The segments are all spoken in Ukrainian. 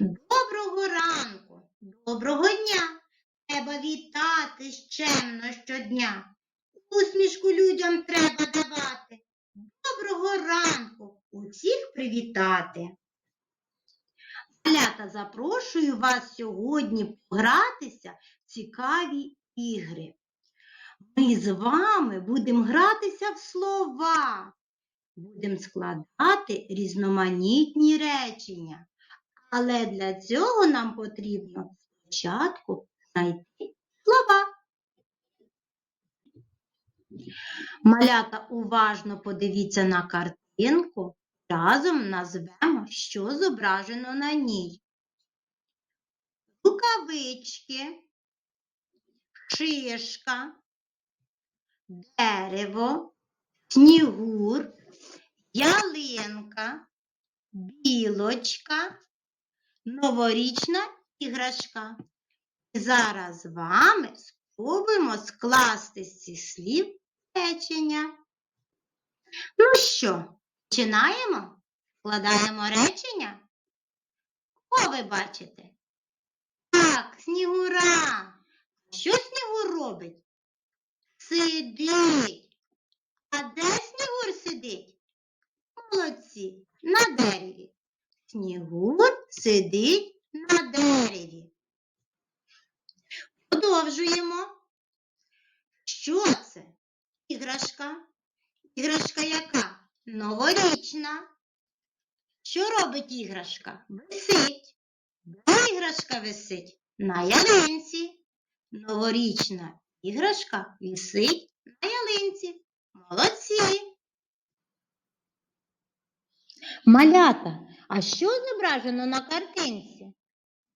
Доброго ранку, доброго дня. Треба вітати щемно щодня. Усмішку людям треба давати. Доброго ранку усіх привітати. Малята, запрошую вас сьогодні погратися в цікаві ігри. Ми з вами будемо гратися в слова, будемо складати різноманітні речення. Але для цього нам потрібно спочатку знайти слова. Малята уважно подивіться на картинку, разом назвемо, що зображено на ній. Рукавички, шишка, дерево, снігур, ялинка, білочка, новорічна іграшка. І зараз з вами спробуємо скласти з цих слів речення. Ну що, починаємо? Складаємо речення? О, ви бачите? Так, снігура. Що снігур робить? Сидить. А де снігур сидить? Молодці, на дереві. Снігур сидить на дереві. Продовжуємо. Що це? Іграшка. Іграшка яка? Новорічна. Що робить іграшка? Висить. Де іграшка висить? На ялинці. Новорічна іграшка висить на ялинці. Молодці. Малята, а що зображено на картинці?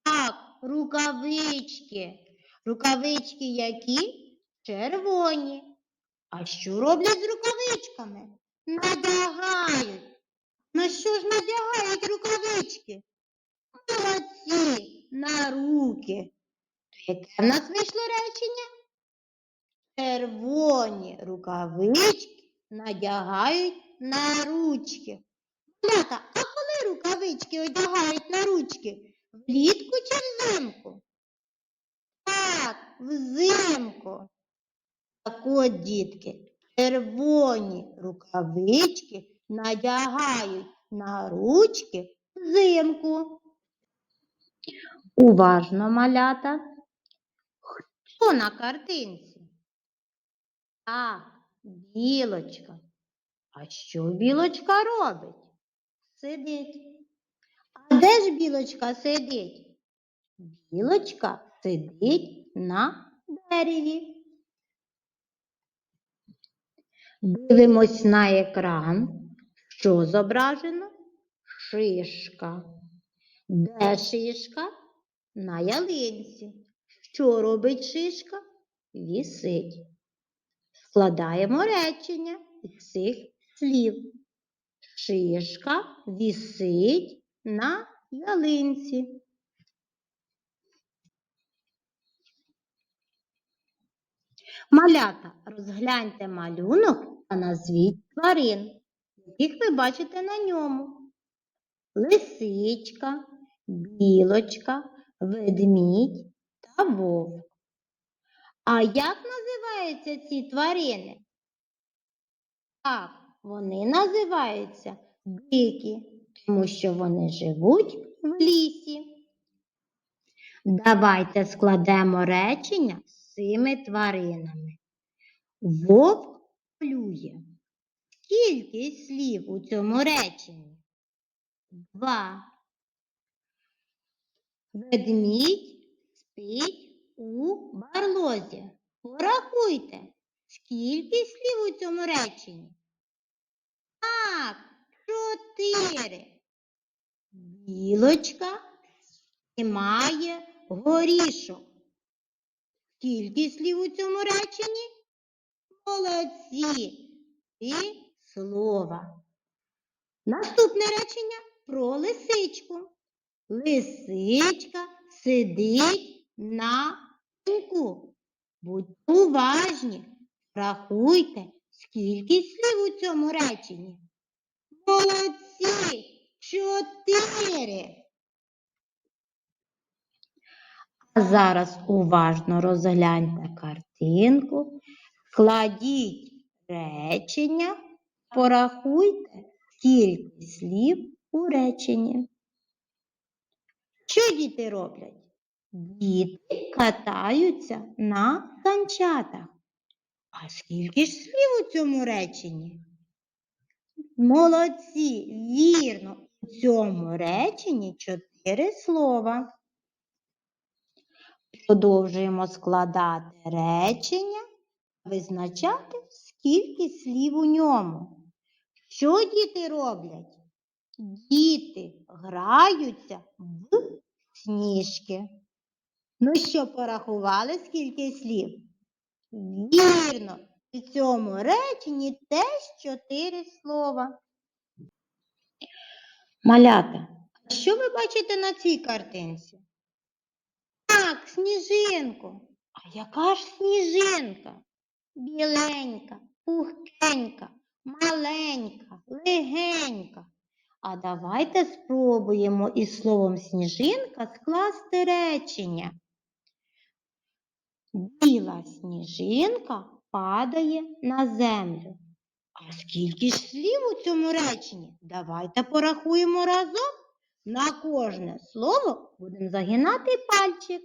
Так, рукавички. Рукавички які? Червоні. А що роблять з рукавичками? Надягають. На що ж надягають рукавички? Молодці, на руки. Яке в нас вийшло речення? Червоні рукавички надягають на ручки. Малята, а коли рукавички одягають на ручки? Влітку чи взимку? Так, взимку. Так от, дітки, червоні рукавички надягають на ручки взимку. Уважно, малята. Хто на картинці? Так, білочка. А що білочка робить? Сидить. А де ж білочка сидить? Білочка сидить на дереві. Дивимось на екран. Що зображено? Шишка. Де шишка? На ялинці. Що робить шишка? Вісить. Складаємо речення із цих слів. Шишка вісить на ялинці. Малята, розгляньте малюнок та назвіть тварин, яких ви бачите на ньому. Лисичка, білочка, ведмідь та вовк. А як називаються ці тварини? Так, вони називаються дикі, тому що вони живуть в лісі. Давайте складемо речення з цими тваринами. Вовк полює. Скільки слів у цьому реченні? Два. Ведмідь спить у барлозі. Порахуйте, скільки слів у цьому реченні? Так, чотири. Білочка має горішок. Скільки слів у цьому реченні? Молодці. І слова. Наступне речення про лисичку. Лисичка сидить на пеньку. Будьте уважні. Рахуйте, скільки слів у цьому реченні. Молодці! Чотири. А зараз уважно розгляньте картинку, складіть речення, порахуйте скільки слів у реченні. Що діти роблять? Діти катаються на санчатах. А скільки ж слів у цьому реченні? Молодці, вірно, у цьому реченні чотири слова. Продовжуємо складати речення, визначати, скільки слів у ньому. Що діти роблять? Діти граються в сніжки. Ну що, порахували, скільки слів? Вірно, у цьому реченні теж чотири слова. Малята, а що ви бачите на цій картинці? Так, сніжинку. А яка ж сніжинка? Біленька, пухкенька, маленька, легенька. А давайте спробуємо із словом сніжинка скласти речення. Біла сніжинка падає на землю. А скільки ж слів у цьому реченні? Давайте порахуємо разом. На кожне слово будемо загинати пальчик.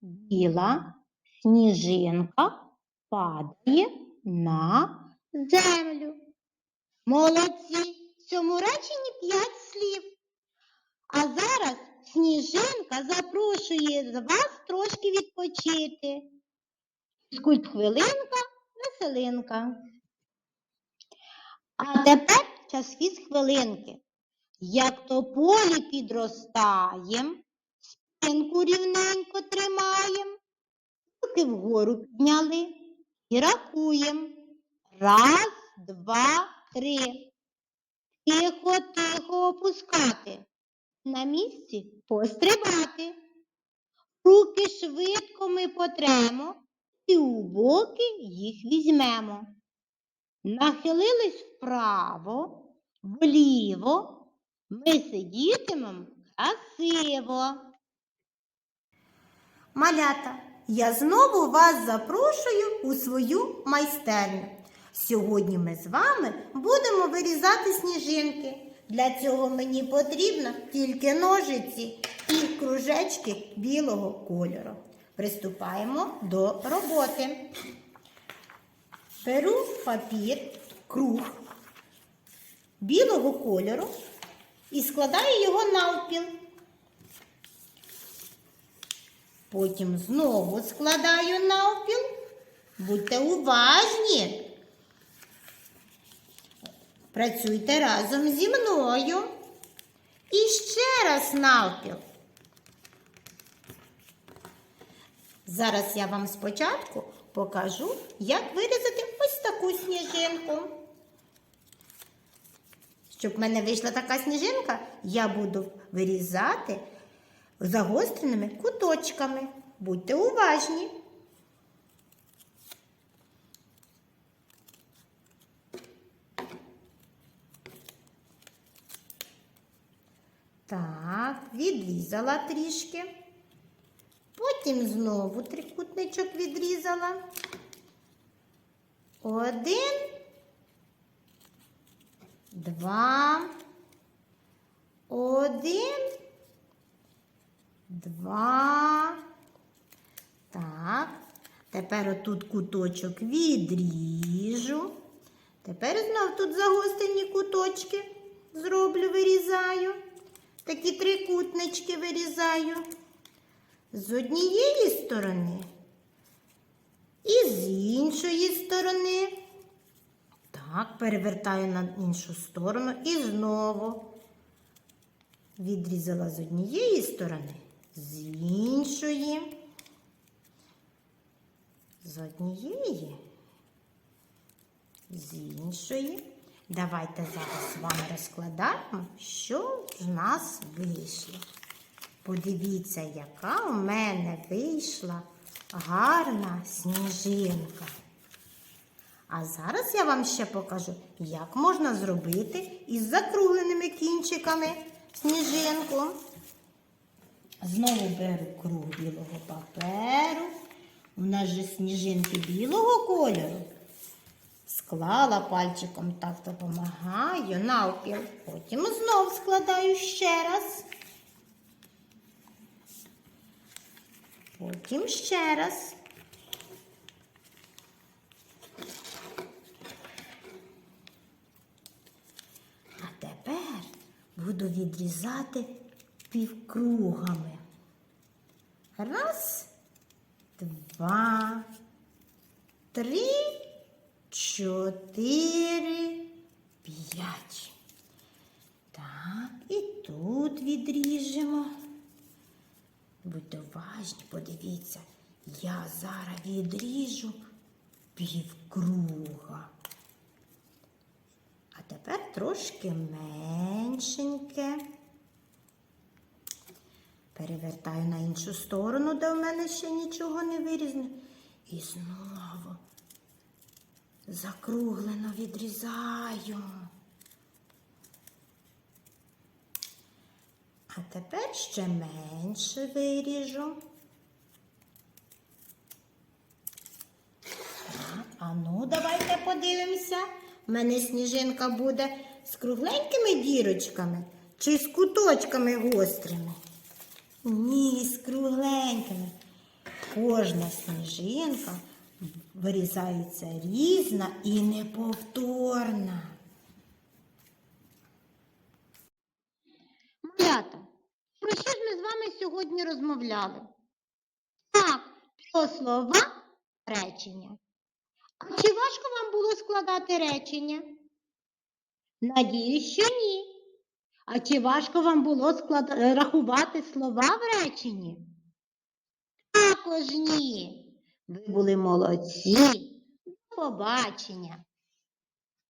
Біла сніжинка падає на землю. Молодці! В цьому реченні п'ять слів. А зараз сніжинка запрошує вас трошки відпочити. Скульт хвилинка, веселинка. А тепер час фіз хвилинки. Як то полі підростаєм, спинку рівненько тримаєм, руки вгору підняли і рахуєм. Раз, два, три. Тихо, тихо опускати. На місці пострибати. Руки швидко ми потремо і у боки їх візьмемо. Нахилились вправо, вліво. Ми сидітимемо красиво. Малята, я знову вас запрошую у свою майстерню. Сьогодні ми з вами будемо вирізати сніжинки. Для цього мені потрібно тільки ножиці і кружечки білого кольору. Приступаємо до роботи. Беру папір, круг білого кольору і складаю його навпіл. Потім знову складаю навпіл. Будьте уважні. Працюйте разом зі мною. І ще раз навпіл. Зараз я вам спочатку покажу, як вирізати ось таку сніжинку. Щоб в мене вийшла така сніжинка, я буду вирізати загостреними куточками. Будьте уважні. Так, відрізала трішки. Потім знову трикутничок відрізала. Один, два, один, два. Так. Тепер отут куточок відріжу. Тепер знов тут загострені куточки зроблю, вирізаю. Такі трикутнички вирізаю. З однієї сторони і з іншої сторони. Так, перевертаю на іншу сторону і знову відрізала з однієї сторони, з іншої, з однієї, з іншої. Давайте зараз з вами розкладаємо, що в нас вийшло. Подивіться, яка у мене вийшла гарна сніжинка. А зараз я вам ще покажу, як можна зробити із закругленими кінчиками сніжинку. Знову беру круг білого паперу. У нас же сніжинки білого кольору. Склала пальчиком так допомагаю навпіл. Потім знов складаю ще раз. Потім ще раз. А тепер буду відрізати півкругами. Раз, два, три, чотири, п'ять. Так, і тут відріжемо. Будьте уважні, подивіться, я зараз відріжу півкруга. А тепер трошки меншеньке. Перевертаю на іншу сторону, де в мене ще нічого не вирізано. І знову закруглено відрізаю. А тепер ще менше виріжу. А ну, давайте подивимося. У мене сніжинка буде з кругленькими дірочками чи з куточками гострими. Ні, з кругленькими. Кожна сніжинка вирізається різна і неповторна. Малята, про що ж ми з вами сьогодні розмовляли? Так, про слова речення. А чи важко вам було складати речення? Надіюсь, що ні. А чи важко вам було склад... рахувати слова в реченні? Також ні. Ви були молодці. До побачення.